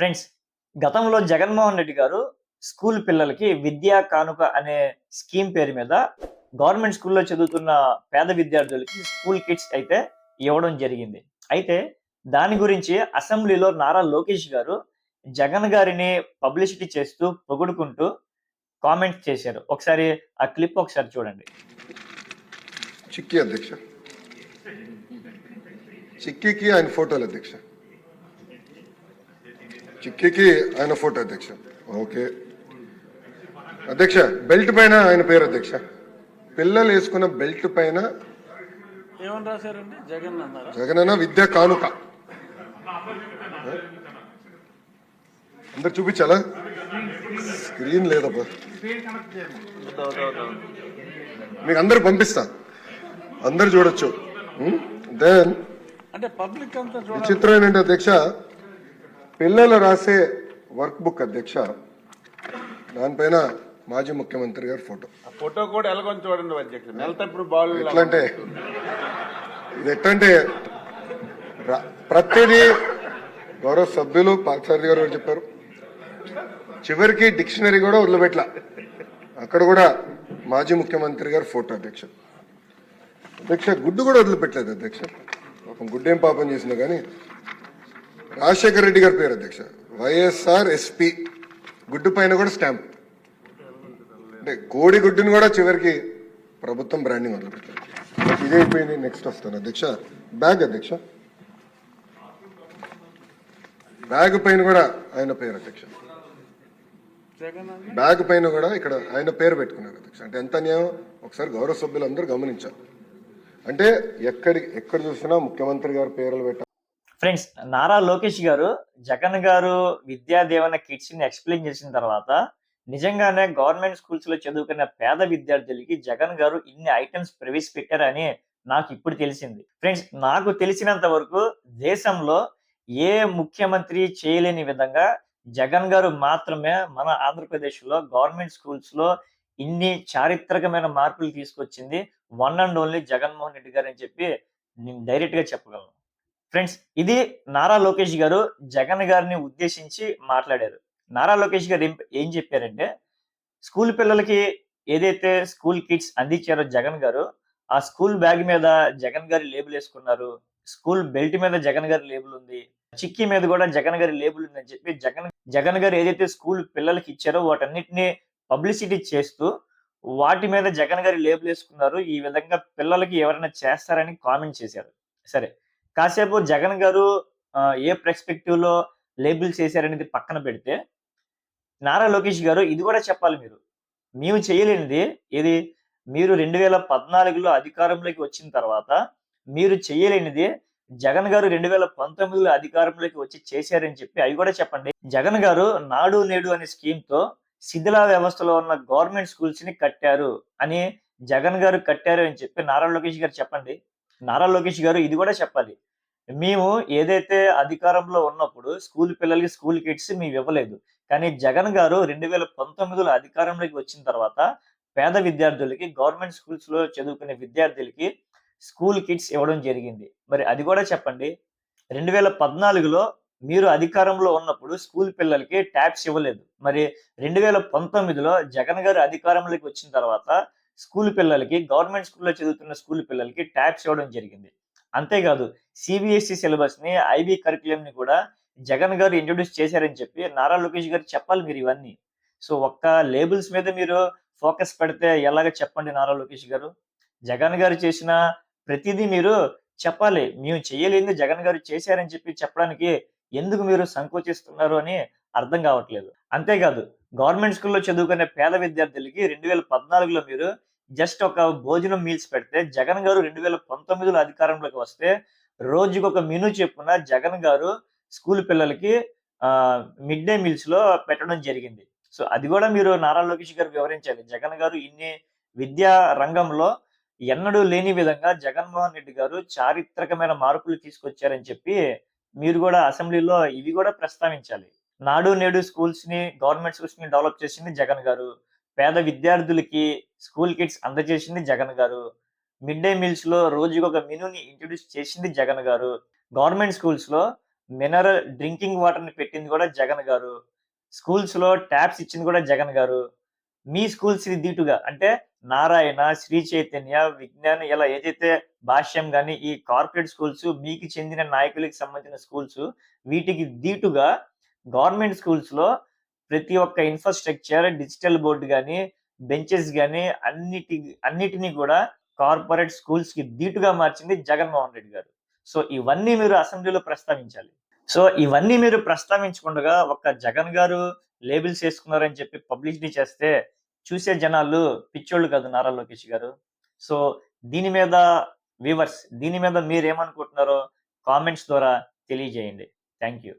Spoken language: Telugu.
ఫ్రెండ్స్ గతంలో జగన్మోహన్ రెడ్డి గారు స్కూల్ పిల్లలకి విద్యా కానుక అనే స్కీమ్ పేరు మీద గవర్నమెంట్ స్కూల్లో చదువుతున్న పేద విద్యార్థులకి స్కూల్ కిట్స్ అయితే ఇవ్వడం జరిగింది. అయితే దాని గురించి అసెంబ్లీలో నారా లోకేష్ గారు జగన్ గారిని పబ్లిసిటీ చేస్తూ పొగుడుకుంటూ కామెంట్స్ చేశారు. ఒకసారి ఆ క్లిప్ ఒకసారి చూడండి. చిక్కీ అధ్యక్ష. చిక్కీకి ఆయన ఫోటోలు అధ్యక్ష. చిక్కీకి ఆయన ఫోటో అధ్యక్ష. ఓకే. అధ్యక్ష బెల్ట్ పైన ఆయన పేరు అధ్యక్ష. పిల్లలు వేసుకున్న బెల్ట్ పైన ఏమని రాశారండి? జగన్ అన్నారా? జగనన్న విద్యా కానుక. అందరు చూపించాలా? స్క్రీన్ లేదబ్బా. మీకు అందరు పంపిస్తా. అందరు చూడొచ్చు. దెన్ అంటే పబ్లిక్ అంతా విచిత్రం ఏంటంటే అధ్యక్ష పిల్లలు రాసే వర్క్ బుక్ అధ్యక్ష దానిపైన మాజీ ముఖ్యమంత్రి గారి ఫోటో. ఆ ఫోటో కూడా ఎలాగొని చూడండి అధ్యక్షుడు నెలతప్పుడు బాల్ ఎట్లా అంటే ఇది ఎట్లా అంటే రా- ప్రతిదీ గౌరవ సభ్యులు పార్థసారథి గారు చెప్పారు. చివరికి డిక్షనరీ కూడా వదిలిపెట్ల. అక్కడ కూడా మాజీ ముఖ్యమంత్రి గారి ఫోటో అధ్యక్ష. అధ్యక్ష గుడ్డు కూడా వదిలిపెట్టలేదు అధ్యక్ష. పాపం గుడ్డేం పాపం చేసినా కానీ రాజశేఖర రెడ్డి గారి పేరు అధ్యక్ష. YSR SP. గుడ్డు పైన కూడా స్టాంప్. అంటే కోడి గుడ్డుని కూడా చివరికి ప్రభుత్వం బ్రాండింగ్ మొదలుపెట్టారు ఇదే అయిపోయింది నెక్స్ట్ వస్తాను అధ్యక్ష బ్యాగ్ అధ్యక్ష. బ్యాగ్ పైన కూడా ఆయన పేరు అధ్యక్ష. బ్యాగ్ పైన కూడా ఇక్కడ ఆయన పేరు పెట్టుకున్నారు అధ్యక్ష. అంటే ఎంత న్యాయం ఒకసారి గౌరవ సభ్యులందరూ గమనించాలి. అంటే ఎక్కడి ఎక్కడ చూసినా ముఖ్యమంత్రి గారి పేర్లు పెట్టాలి. ఫ్రెండ్స్ నారా లోకేష్ గారు జగన్ గారు విద్యాదేవన కిట్స్ని ఎక్స్ప్లెయిన్ చేసిన తర్వాత నిజంగానే గవర్నమెంట్ స్కూల్స్లో చదువుకున్న పేద విద్యార్థులకి జగన్ గారు ఇన్ని ఐటమ్స్ ప్రవేశపెట్టారని నాకు ఇప్పుడు తెలిసింది. ఫ్రెండ్స్ నాకు తెలిసినంత వరకు దేశంలో ఏ ముఖ్యమంత్రి చేయలేని విధంగా జగన్ గారు మాత్రమే మన ఆంధ్రప్రదేశ్లో గవర్నమెంట్ స్కూల్స్లో ఇన్ని చారిత్రకమైన మార్పులు తీసుకొచ్చింది one and only Jaganmohan Reddy garu అని చెప్పి నేను డైరెక్ట్గా చెప్పగలను. ఫ్రెండ్స్ ఇది నారా లోకేష్ గారు జగన్ గారిని ఉద్దేశించి మాట్లాడారు. నారా లోకేష్ గారు ఏం చెప్పారంటే స్కూల్ పిల్లలకి ఏదైతే స్కూల్ కిట్స్ అందించారో జగన్ గారు ఆ స్కూల్ బ్యాగ్ మీద జగన్ గారి లేబుల్ వేసుకున్నారు స్కూల్ బెల్ట్ మీద జగన్ గారి లేబుల్ ఉంది చిక్కీ మీద కూడా జగన్ గారి లేబుల్ ఉందని చెప్పి జగన్ జగన్ గారు ఏదైతే స్కూల్ పిల్లలకి ఇచ్చారో వాటన్నిటిని పబ్లిసిటీ చేస్తూ వాటి మీద జగన్ గారి లేబుల్ వేసుకున్నారు ఈ విధంగా పిల్లలకి ఎవరైనా చేస్తారని కామెంట్ చేశారు. సరే కాసేపు జగన్ గారు ఏ పర్స్పెక్టివ్లో లేబుల్ చేశారనేది పక్కన పెడితే నారా లోకేష్ గారు ఇది కూడా చెప్పాలి మీరు. మేము చేయలేనిది ఇది మీరు రెండు వేల పద్నాలుగులో అధికారంలోకి వచ్చిన తర్వాత మీరు చేయలేనిది జగన్ గారు రెండు వేల పంతొమ్మిదిలో అధికారంలోకి వచ్చి చేశారని చెప్పి అవి కూడా చెప్పండి. జగన్ గారు నాడు నేడు అనే స్కీమ్తో శిథిలా వ్యవస్థలో ఉన్న గవర్నమెంట్ స్కూల్స్ని కట్టారు అని జగన్ గారు కట్టారు అని చెప్పి నారా లోకేష్ గారు చెప్పండి. నారా లోకేష్ గారు ఇది కూడా చెప్పాలి. మేము ఏదైతే అధికారంలో ఉన్నప్పుడు స్కూల్ పిల్లలకి స్కూల్ కిట్స్ మేము ఇవ్వలేదు. కానీ జగన్ గారు రెండు వేల పంతొమ్మిదిలో అధికారంలోకి వచ్చిన తర్వాత పేద విద్యార్థులకి గవర్నమెంట్ స్కూల్స్లో చదువుకునే విద్యార్థులకి స్కూల్ కిట్స్ ఇవ్వడం జరిగింది. మరి అది కూడా చెప్పండి. రెండు వేల పద్నాలుగులో మీరు అధికారంలో ఉన్నప్పుడు స్కూల్ పిల్లలకి ట్యాబ్స్ ఇవ్వలేదు. మరి రెండు వేల పంతొమ్మిదిలో జగన్ గారు అధికారంలోకి వచ్చిన తర్వాత స్కూల్ పిల్లలకి గవర్నమెంట్ స్కూల్లో చదువుతున్న స్కూల్ పిల్లలకి ట్యాబ్స్ ఇవ్వడం జరిగింది. అంతేకాదు సిబిఎస్ఈ సిలబస్ని ఐబీ కరికులంని కూడా జగన్ గారు ఇంట్రొడ్యూస్ చేశారని చెప్పి నారా లోకేష్ గారు చెప్పాలి మీరు ఇవన్నీ. సో ఒక్క లేబుల్స్ మీద మీరు ఫోకస్ పెడితే ఎలాగ చెప్పండి నారా లోకేష్ గారు? జగన్ గారు చేసిన ప్రతిదీ మీరు చెప్పాలి. మేము చేయలేని జగన్ గారు చేశారని చెప్పి చెప్పడానికి ఎందుకు మీరు సంకోచిస్తున్నారు అని అర్థం కావట్లేదు. అంతేకాదు గవర్నమెంట్ స్కూల్లో చదువుకునే పేద విద్యార్థులకి రెండు వేల పద్నాలుగులో మీరు జస్ట్ ఒక భోజనం మీల్స్ పెడితే జగన్ గారు రెండు వేల పంతొమ్మిదిలో అధికారంలోకి వస్తే రోజుకి ఒక మెనూ చెప్పున జగన్ గారు స్కూల్ పిల్లలకి మిడ్ డే మీల్స్లో పెట్టడం జరిగింది. సో అది కూడా మీరు నారా లోకేష్ గారు వివరించాలి. జగన్ గారు ఇన్ని విద్యా రంగంలో ఎన్నడూ లేని విధంగా జగన్మోహన్ రెడ్డి గారు చారిత్రకమైన మార్పులు తీసుకొచ్చారని చెప్పి మీరు కూడా అసెంబ్లీలో ఇవి కూడా ప్రస్తావించాలి. నాడు నేడు స్కూల్స్ని గవర్నమెంట్ స్కూల్స్ని డెవలప్ చేసింది జగన్ గారు. పేద విద్యార్థులకి స్కూల్ కిడ్స్ అందజేసింది జగన్ గారు. మిడ్ డే మీల్స్లో రోజుకి ఒక మెనూని ఇంట్రొడ్యూస్ చేసింది జగన్ గారు. గవర్నమెంట్ స్కూల్స్లో మినరల్ డ్రింకింగ్ వాటర్ని పెట్టింది కూడా జగన్ గారు. స్కూల్స్లో ట్యాప్స్ ఇచ్చింది కూడా జగన్ గారు. మీ స్కూల్స్ దీటుగా? అంటే నారాయణ శ్రీ చైతన్య విజ్ఞాన్ ఇలా ఏదైతే భాష్యం కానీ ఈ కార్పొరేట్ స్కూల్స్ మీకు చెందిన నాయకులకి సంబంధించిన స్కూల్స్ వీటికి దీటుగా గవర్నమెంట్ స్కూల్స్లో ప్రతి ఒక్క ఇన్ఫ్రాస్ట్రక్చర్ డిజిటల్ బోర్డు కానీ బెంచెస్ కానీ అన్నిటి అన్నిటినీ కూడా కార్పొరేట్ స్కూల్స్కి దీటుగా మార్చింది జగన్మోహన్ రెడ్డి గారు. సో ఇవన్నీ మీరు అసెంబ్లీలో ప్రస్తావించాలి. సో ఇవన్నీ మీరు ప్రస్తావించకుండా ఒక్క జగన్ గారు లేబుల్స్ వేసుకున్నారని చెప్పి పబ్లిసిటీ చేస్తే చూసే జనాలు పిచ్చోళ్ళు కాదు నారా లోకేష్ గారు. సో దీని మీద వ్యూవర్స్ దీని మీద మీరు ఏమనుకుంటున్నారో కామెంట్స్ ద్వారా తెలియజేయండి. Thank you.